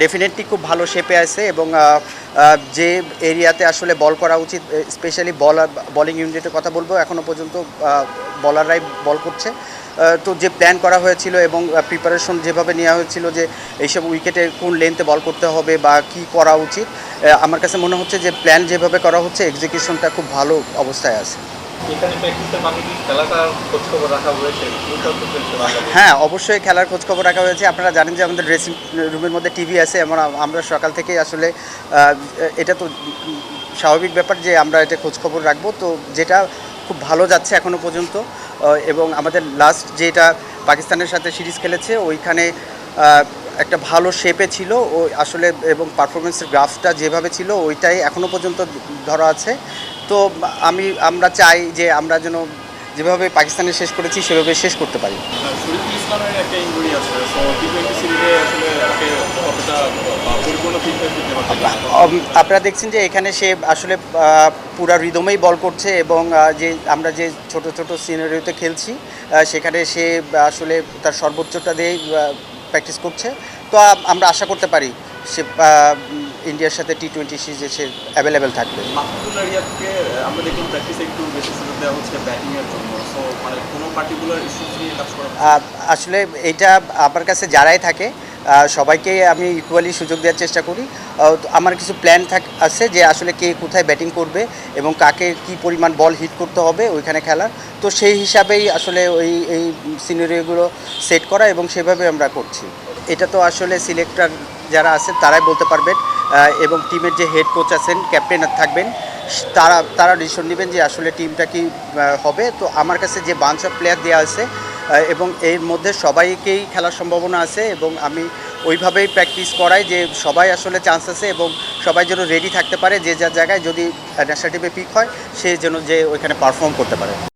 Definitely খুব ভালো শেপে আছে এবং যে এরিয়াতে আসলে বল করা উচিত স্পেশালি বলার বলিং ইউনিটের কথা বলব এখনও পর্যন্ত বলাররাই বল করছে। তো যে প্ল্যান করা হয়েছিল এবং প্রিপারেশন যেভাবে নেওয়া হয়েছিল যে এইসব উইকেটে কোন লেন্থে বল করতে হবে বা কি করা উচিত আমার কাছে মনে হচ্ছে যে প্ল্যান যেভাবে করা হচ্ছে এক্সিকিউশনটা খুব ভালো অবস্থায় আছে। খোঁজখবর। হ্যাঁ অবশ্যই খেলার খোঁজ খবর রাখা হয়েছে। আপনারা জানেন যে আমাদের ড্রেসিং রুমের মধ্যে টিভি আছে। এবং আমরা সকাল থেকে আসলে এটা তো স্বাভাবিক ব্যাপার যে আমরা এটা খোঁজ খবর রাখব। তো যেটা খুব ভালো যাচ্ছে এখনও পর্যন্ত। এবং আমাদের লাস্ট যেটা পাকিস্তানের সাথে সিরিজ খেলেছে, ওইখানে একটা ভালো শেপে ছিল। ও আসলে, এবং পারফরমেন্সের গ্রাফটা যেভাবে ছিল, ওইটাই এখনও পর্যন্ত ধরা আছে। তো আমি আমরা চাই যে আমরা যেন যেভাবে পাকিস্তানে শেষ করেছি সেভাবে শেষ করতে পারি। আপনারা দেখছেন যে এখানে সে আসলে পুরা রিদমেই বল করছে এবং যে আমরা যে ছোট ছোট সিনারিওতে খেলছি সেখানে সে আসলে তার সর্বোচ্চটা দিয়ে প্র্যাকটিস করছে। তো আমরা আশা করতে পারি সে ইন্ডিয়ার সাথে টি টোয়েন্টি সিরিজে সে অ্যাভেলেবেল থাকবে আমরা দেখলাম প্র্যাকটিসে একটু বেশি সুযোগ দেওয়া হচ্ছে ব্যাটিংয়ের জন্য। সো মানে কোনো পার্টিকুলার ইস্যুস নিয়ে কাজ করা আসলে এটা আমার কাছে যারাই থাকে সবাইকে আমি ইকুয়ালি সুযোগ দেওয়ার চেষ্টা করি। আমার কিছু প্ল্যান থাক আছে যে আসলে কে কোথায় ব্যাটিং করবে এবং কাকে কি পরিমাণ বল হিট করতে হবে ওইখানে খেলার। তো সেই হিসাবেই আসলে ওই এই সিনারিওগুলো সেট করা এবং সেভাবে আমরা করছি। এটা তো আসলে সিলেক্টর যারা আছে তারাই বলতে পারবেন। এবং টিমের যে হেড কোচ আছেন ক্যাপ্টেন থাকবেন, তারা তারা ডিসিশন নেবেন যে আসলে টিমটা কি হবে। তো আমার কাছে যে বাঞ্চ অফ প্লেয়ার দেওয়া আছে এবং এর মধ্যে সবাইকেই খেলার সম্ভাবনা আছে, এবং আমি ওইভাবেই প্র্যাকটিস করাই যে সবাই আসলে চান্স আছে এবং সবাই যেন রেডি থাকতে পারে, যে যার জায়গায় যদি ন্যাশনাল টিমে পিক হয়, সে যেন যে ওইখানে পারফর্ম করতে পারে।